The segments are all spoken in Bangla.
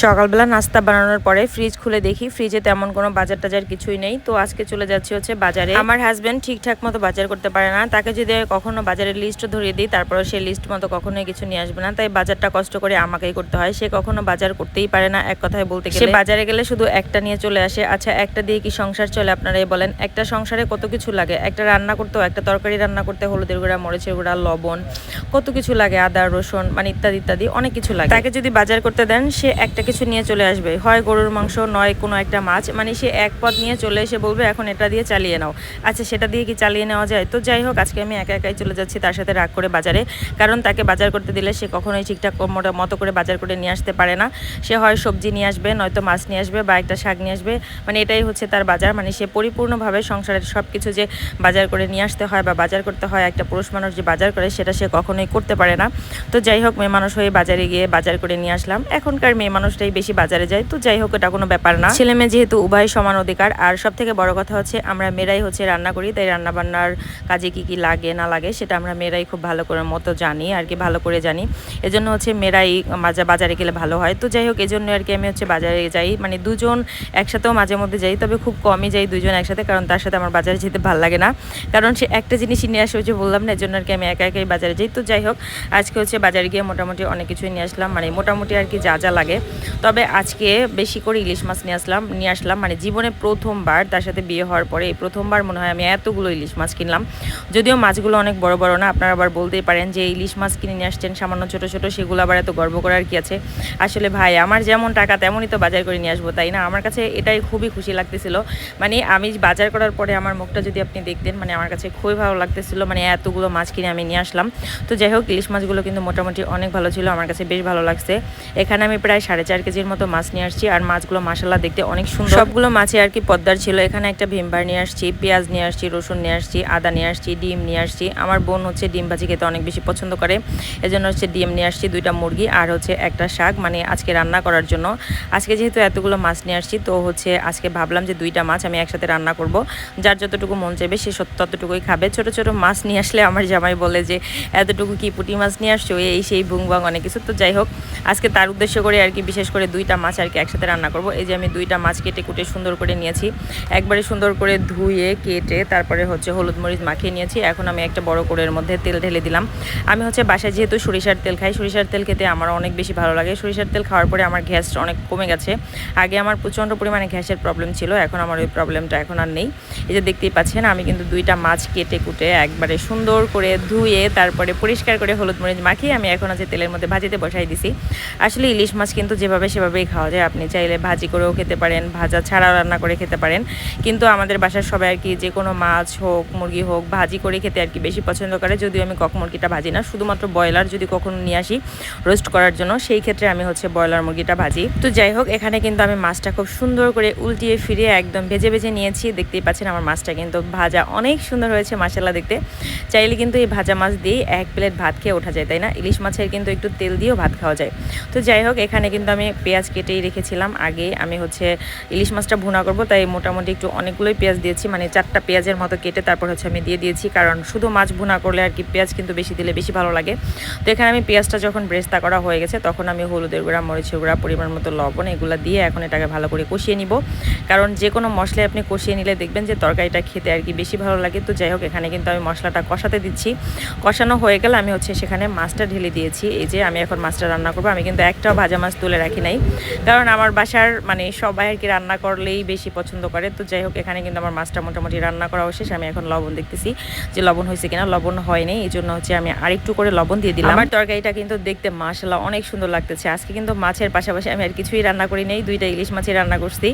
সকালবেলা নাস্তা বানানোর পরে ফ্রিজ খুলে দেখি ফ্রিজে তেমন কোনো বাজার টাজার কিছুই নেই। তো আজকে চলে যাচ্ছি হচ্ছে বাজারে। আমার হাজবেন্ড ঠিকঠাক মতো বাজার করতে পারে না। তাকে যদি কখনো বাজারের লিস্ট ধরিয়ে দিই তারপরে সেই লিস্ট মতো কখনোই কিছু নিয়ে আসবে না। তাই বাজারটা কষ্ট করে আমাকেই করতে হয়। সে কখনো বাজার করতেই পারে না এক কথায় বলতে গেলে। বাজারে গেলে শুধু একটা নিয়ে চলে আসে। আচ্ছা একটা দিয়ে কি সংসার চলে? আপনারাই বলেন একটা সংসারে কত কিছু লাগে? একটা রান্না করতেও একটা তরকারি রান্না করতে হলুদের গুঁড়া মরিচের গুঁড়া লবণ কত কিছু লাগে? আদা রসুন মানে ইত্যাদি ইত্যাদি অনেক কিছু লাগে। তাকে যদি বাজার করতে দেন সে একটা কিছু নিয়ে চলে আসবে। হয় গরুর মাংস, নয় কোনো একটা মাছ মানে সে এক পদ নিয়ে চলে এসে বলবে, এখন এটা দিয়ে চালিয়ে নাও। আচ্ছা সেটা দিয়ে কি চালিয়ে নেওয়া যায়? তো যাই হোক, আজকে আমি একা একাই চলে যাচ্ছি তার সাথে রাগ করে বাজারে। কারণ তাকে বাজার করতে দিলে সে কখনোই ঠিকঠাক মতো করে বাজার করে নিয়ে আসতে পারে না। সে হয় সবজি নিয়ে আসবে, নয়তো মাছ নিয়ে আসবে বা একটা শাক নিয়ে আসবে। মানে এটাই হচ্ছে তার বাজার। মানে সে পরিপূর্ণভাবে সংসারের সব কিছু যে বাজার করে নিয়ে আসতে হয় বা বাজার করতে হয়, একটা পুরুষ মানুষ যে বাজার করে, সেটা সে কখনোই করতে পারে না। তো যাই হোক, মেয়ে মানুষ হয়ে বাজারে গিয়ে বাজার করে নিয়ে আসলাম। এখনকার মেয়ে মানুষটাই বেশি বাজারে যায়, তো যাই হোক, এটা কোনো ব্যাপার না। ছেলে মেয়ে যেহেতু উভয় সমান অধিকার, আর সব থেকে বড় কথা হচ্ছে আমরা মেয়েরাই হচ্ছে রান্না করি, তাই রান্না বান্নার কাজে কি কি লাগে, না লাগে, সেটা আমরা মেয়েরাই খুব ভালো করে মতো জানি, আর কি ভালো করে জানি। এজন্য হচ্ছে মেয়েরাই মাজা বাজারে গেলে ভালো হয়। তো যাই হোক, এজন্য আর কি আমি হচ্ছে বাজারে যাই মানে দুজন একসাথেও মাঝে মধ্যে যাই, তবে খুব কমই যাই দুজন একসাথে, কারণ তার সাথে আমার বাজারে যেতে ভালো লাগে না। কারণ সে একটা জিনিসই নিয়ে আসে যে বললাম না এর জন্য আর কি আমি একা একাই বাজারে যাই। তো যাই হোক, আজকে হচ্ছে বাজারে গিয়ে মোটামুটি অনেক কিছুই নিয়ে আসলাম মানে মোটামুটি আর কি যা যা লাগে। তবে আজকে বেশি করে ইলিশ মাছ নিয়ে আসলাম নিয়ে আসলাম। মানে জীবনে প্রথমবার তার সাথে বিয়ে হওয়ার পরে এই প্রথমবার মনে হয় আমি এতগুলো ইলিশ মাছ কিনলাম। যদিও মাছগুলো অনেক বড় বড় না, আপনারা আবার বলতেই পারেন যে ইলিশ মাছ কিনে নিয়ে আসছেন সামান্য ছোট ছোট, সেগুলো আবার এত গর্ব করার কি আছে। আসলে ভাই, আমার যেমন টাকা তেমনই তো বাজার করে নিয়ে আসব, তাই না? আমার কাছে এটাই খুবই খুশি লাগতেছিল। মানে আমি বাজার করার পরে আমার মুখটা যদি আপনি দেখতেন মানে আমার কাছে খুবই ভালো লাগতেছিল মানে এতগুলো মাছ কিনে আমি নিয়ে আসলাম। তো যাই হোক, ইলিশ মাছগুলো কিন্তু মোটামুটি অনেক ভালো ছিল, আমার কাছে বেশ ভালো লাগছে। এখানে আমি প্রায় সাড়ে চার কেজির মতো মাছ নিয়ে আসছি আর মাছগুলো মাসাল্লাহ দেখতে অনেক সুন্দর। সবগুলো মাছে আর কি পদ্মার ছিল। এখানে একটা ভিমবার নিয়ে আসছি, পেঁয়াজ নিয়ে আসছি, রসুন নিয়ে আসছি, আদা নিয়ে আসছি, ডিম নিয়ে আসছি। আমার বোন হচ্ছে ডিম ভাজি খেতে অনেক বেশি পছন্দ করে। এজন্য হচ্ছে ডিম নিয়ে আসছি, দুইটা মুরগি আর হচ্ছে একটা শাক মানে আজকে রান্না করার জন্য। আজকে যেহেতু এতগুলো মাছ নিয়ে আসছি, তো হচ্ছে আজকে ভাবলাম যে দুইটা মাছ আমি একসাথে রান্না করব। যার যতটুকু মন চাইবে সে ততটুকুই খাবে। ছোট ছোট মাছ নিয়ে আসলে আমার জামাই বলে যে, এতটুকু কি পুঁটি মাছ নিয়ে আসছো? এই সেই বুংবাং অনেক কিছু। তো যাই হোক, আজকে তার উদ্দেশ্য করে আর কি বিশেষ করে দুইটা মাছ আর কি একসাথে রান্না করব। এই যে আমি দুইটা মাছ কেটে কুটে সুন্দর করে নিয়েছি। একবারে সুন্দর করে ধুয়ে, কেটে তারপরে হচ্ছে হলুদ মরিচ মাখিয়ে নিয়েছি। এখন আমি একটা বড় কোড়ের মধ্যে তেল ঢেলে দিলাম। আমি হচ্ছে বাসায় যেহেতু সরিষার তেল খাই, সরিষার তেল খেতে আমার অনেক বেশি ভালো লাগে। সরিষার তেল খাওয়ার পরে আমার গ্যাস অনেক কমে গেছে। আগে আমার প্রচণ্ড পরিমাণে গ্যাসের প্রবলেম ছিল, এখন আমার ওই প্রবলেমটা এখন আর নেই। এই যে দেখতেই পাচ্ছেন, আমি কিন্তু দুইটা মাছ কেটে কুটে একবারে সুন্দর করে ধুয়ে, তারপরে পরিষ্কার করে হলুদ মরিচ মাখিয়ে আমি এখন আছে তেলের মধ্যে ভাজিতে বসাই দিছি। আসলে ইলিশ মাছ কিন্তু যেভাবে সেভাবেই খাওয়া যায়। আপনি চাইলে ভাজি করেও খেতে পারেন, ভাজা ছাড়াও রান্না করে খেতে পারেন। কিন্তু আমাদের বাসার সবাই আর কি যে কোনো মাছ হোক, মুরগি হোক, ভাজি করে খেতে আর কি বেশি পছন্দ করে। যদিও আমি কক মুরগিটা ভাজি না, শুধুমাত্র ব্রয়লার যদি কখনো নিয়ে আসি রোস্ট করার জন্য, সেই ক্ষেত্রে আমি হচ্ছে ব্রয়লার মুরগিটা ভাজি। তো যাই হোক, এখানে কিন্তু আমি মাছটা খুব সুন্দর করে উল্টিয়ে ফিরিয়ে একদম ভেজে ভেজে নিয়েছি। দেখতেই পাচ্ছেন আমার মাছটা কিন্তু ভাজা অনেক সুন্দর হয়েছে মাসাল্লা দেখতে। চাইলে কিন্তু এই ভাজা মাছ দিয়ে এক প্লেট ভাত খেয়ে ওঠা যায়, তাই না? ইলিশ মাছের কিন্তু একটু তেল দিয়েও ভাত খাওয়া যায়। তো যাই হোক, এখানে কিন্তু আমি পেঁয়াজ কেটেই রেখেছিলাম। আগে আমি হচ্ছে ইলিশ মাছটা ভুনা করব, তাই মোটামুটি একটু অনেকগুলোই পেঁয়াজ দিয়েছি। মানে চারটা পেঁয়াজের মতো কেটে তারপর হচ্ছে আমি দিয়ে দিয়েছি। কারণ শুধু মাছ ভুনা করলে আর কি পেঁয়াজ কিন্তু বেশি দিলে বেশি ভালো লাগে। তো এখানে আমি পেঁয়াজটা যখন ব্রেস্তা করা হয়ে গেছে, তখন আমি হলুদের গুঁড়া, মরিচের গুঁড়া, পরিমাণ মতো লবণ এগুলো দিয়ে এখন এটাকে ভালো করে কষিয়ে নিব। কারণ যে কোনো মশলাই আপনি কষিয়ে নিলে দেখবেন যে তরকারিটা খেতে আর কি বেশি ভালো লাগে। তো যাই হোক, এখানে কিন্তু আমি মশলাটা কষাতে দিচ্ছি। কষানো হয়ে গেলে আমি হচ্ছে সেখানে মাছটা ঢেলে দিয়েছি। এই যে আমি এখন মাছটা রান্না করব। আমি কিন্তু একটাও ভাজা মাছ তুলে রাখি নাই। কারণ আমার বাসার মানে সবাই আর কি রান্না করলেই বেশি পছন্দ করে। তো যাই হোক এখানে কিন্তু আমার মাছটা মোটামুটি রান্না করা শেষ আমি এখন লবণ দেখতেছি যে লবণ হয়েছে কিনা। লবণ হয়নি এই জন্য হচ্ছে আমি আরেকটু করে লবণ দিয়ে দিলাম। আমার তরকারিটা কিন্তু দেখতে মাসাল্লাহ অনেক সুন্দর লাগতেছে। আজকে কিন্তু মাছের পাশাপাশি আমি আর কিছুই রান্না করি নেই। দুইটা ইলিশ মাছই রান্না করছি।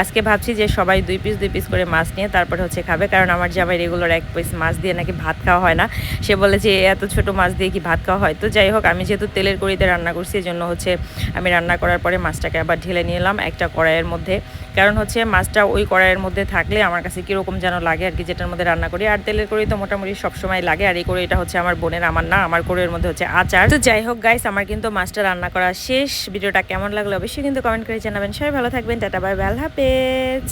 আজকে ভাবছি যে সবাই দুই পিস দুই পিস করে মাছ নিয়ে তারপরে হচ্ছে খাবে। কারণ আমার জামাই রেগুলার এক পিস মাছ দিয়ে নাকি ভাত খাওয়া হয় না। সে বলে যে এত ছোট মাছ দিয়ে কি ভাত খাওয়া হয়? তো যাই হোক আমি যেহেতু তেলের কড়িতে রান্না করছি এই জন্য হচ্ছে আমি রান্না করার পরে মাছটাকে আবার ঢেলে নিলাম একটা কড়াইয়ের মধ্যে। কারণ হচ্ছে মাছটা ওই কড়াইয়ের মধ্যে থাকলে আমার কাছে কীরকম যেন লাগে আর কি, যেটার মধ্যে রান্না করি। আর তেলের করেই তো মোটামুটি সবসময় লাগে, আর এই করে এটা হচ্ছে আমার বোনের, আমার না, আমার কড়ির মধ্যে হচ্ছে আচার। তো যাই হোক গাইস আমার কিন্তু মাছটা রান্না করা শেষ। ভিডিওটা কেমন লাগল অবশ্যই কিন্তু কমেন্ট করে জানাবেন। সবাই ভালো থাকবেন, টাটা বাই আল্লাহ হাফেজ।